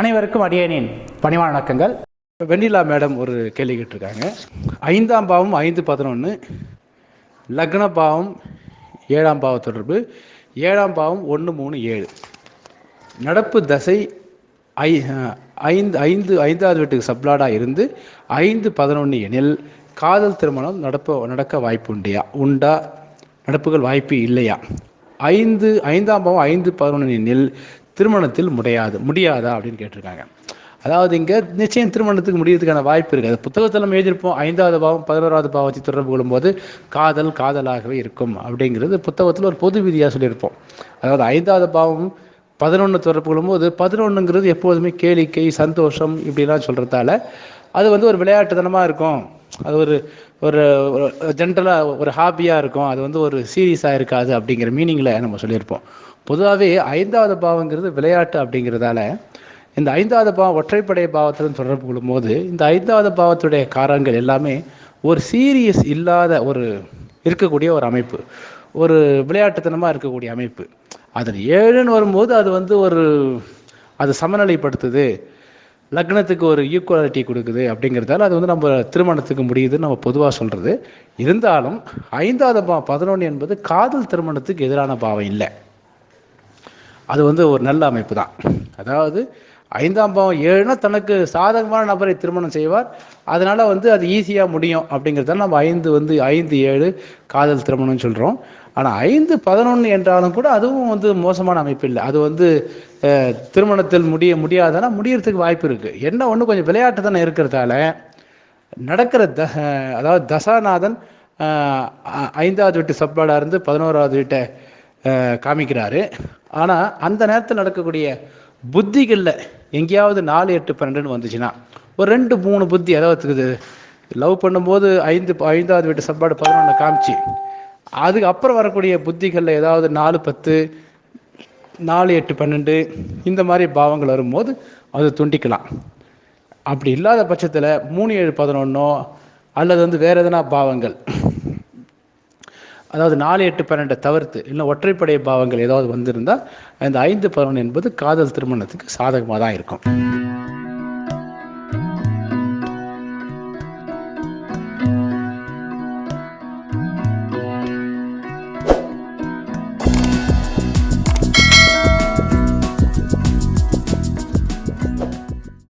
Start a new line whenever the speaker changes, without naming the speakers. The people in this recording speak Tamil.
அனைவருக்கும் அடியேனின் பணிவான வணக்கங்கள்.
வெண்ணிலா மேடம் ஒரு கேள்வி கேட்டிருக்காங்க. ஐந்தாம் பாவம் ஐந்து பதினொன்று லக்ன பாவம் ஏழாம் பாவ தொடர்பு ஏழாம் பாவம் ஒன்று மூணு ஏழு. நடப்பு தசை ஐ ஐந்து ஐந்து ஐந்தாவது வீட்டுக்கு சப்ளாடாக இருந்து ஐந்து பதினொன்று எனில் காதல் திருமணம் நடப்ப நடக்க வாய்ப்பு உண்டியா உண்டா? நடப்புகள் வாய்ப்பு இல்லையா? ஐந்து ஐந்தாம் பாவம் ஐந்து பதினொன்று எனில் திருமணத்தில் முடியாது முடியாதா அப்படின்னு கேட்டிருக்காங்க. அதாவது இங்கே நிச்சயம் திருமணத்துக்கு முடியறதுக்கான வாய்ப்பு இருக்குது அது புத்தகத்தில் நம்ம எழுதியிருப்போம். ஐந்தாவது பாவம் பதினோராவது பாவத்தை தொடர்பு கொள்ளும்போது காதல் காதலாகவே இருக்கும் அப்படிங்கிறது புத்தகத்தில் ஒரு பொது விதியாக சொல்லியிருப்போம். அதாவது ஐந்தாவது பாவம் பதினொன்று தொடர்பு கொள்ளும்போது பதினொன்றுங்கிறது எப்போதுமே கேளிக்கை சந்தோஷம் இப்படிலாம் சொல்கிறதால அது வந்து ஒரு விளையாட்டுத்தனமாக இருக்கும். அது ஒரு ஒரு ஜென்ரலாக ஒரு ஹாபியாக இருக்கும். அது வந்து ஒரு சீரியஸாக இருக்காது அப்படிங்கிற மீனிங்கில் நம்ம சொல்லியிருப்போம். பொதுவாகவே ஐந்தாவது பாவங்கிறது விளையாட்டு அப்படிங்கிறதால இந்த ஐந்தாவது பாவம் ஒற்றைப்படை பாவத்துடன் தொடர்பு கொள்ளும்போது இந்த ஐந்தாவது பாவத்துடைய காரங்கள் எல்லாமே ஒரு சீரியஸ் இல்லாத ஒரு இருக்கக்கூடிய ஒரு அமைப்பு. ஒரு விளையாட்டுத்தனமாக இருக்கக்கூடிய அமைப்பு. அதில் ஏழுன்னு வரும்போது அது வந்து ஒரு அது சமநிலைப்படுத்துது. லக்னத்துக்கு ஒரு ஈக்குவாலிட்டி கொடுக்குது அப்படிங்கிறதால அது வந்து நம்ம திருமணத்துக்கு முடியுதுன்னு நம்ம பொதுவாக சொல்கிறது இருந்தாலும் ஐந்தாவது பாவம் பதினொன்று என்பது காதல் திருமணத்துக்கு எதிரான பாவம் இல்லை. அது வந்து ஒரு நல்ல அமைப்பு தான் அதாவது ஐந்தாம் பாவம் ஏழுனா தனக்கு சாதகமான நபரை திருமணம் செய்வார். அதனால் வந்து அது ஈஸியாக முடியும் அப்படிங்கிறதால நம்ம ஐந்து வந்து ஐந்து ஏழு காதல் திருமணம்னு சொல்கிறோம் ஆனால் ஐந்து பதினொன்று என்றாலும் கூட அதுவும் வந்து மோசமான அமைப்பு இல்லை. அது வந்து திருமணத்தில் முடிய முடியாதனா முடியறதுக்கு வாய்ப்பு இருக்குது என்ன ஒன்று கொஞ்சம் விளையாட்டு தானே இருக்கிறதால நடக்கிற த அதாவது தசாநாதன் ஐந்தாவது வீட்டு சப்பாடாக இருந்து பதினோராவது வீட்டை காமிக்கிறாரு. ஆனால் அந்த நேரத்தில் நடக்கக்கூடிய புத்திகளில் எங்கேயாவது நாலு எட்டு பன்னெண்டுன்னு வந்துச்சுன்னா ஒரு ரெண்டு மூணு புத்தி அதாவது லவ் பண்ணும்போது ஐந்து ஐந்தாவது வீட்டு சாப்பாடு பதினொன்று காமிச்சு அதுக்கு அப்புறம் வரக்கூடிய புத்திகளில் ஏதாவது நாலு பத்து நாலு எட்டு பன்னெண்டு இந்த மாதிரி பாவங்கள் வரும்போது அது துண்டிக்கலாம். அப்படி இல்லாத பட்சத்தில் மூணு ஏழு பதினொன்னோ அல்லது வந்து வேறு எதனா பாவங்கள் அதாவது நாலு எட்டு பன்னெண்டை தவிர்த்து இல்லை ஒற்றைப்படை பாவங்கள் ஏதாவது வந்திருந்தால் இந்த ஐந்து பதினொன்று என்பது காதல் திருமணத்துக்கு சாதகமாக தான் இருக்கும்.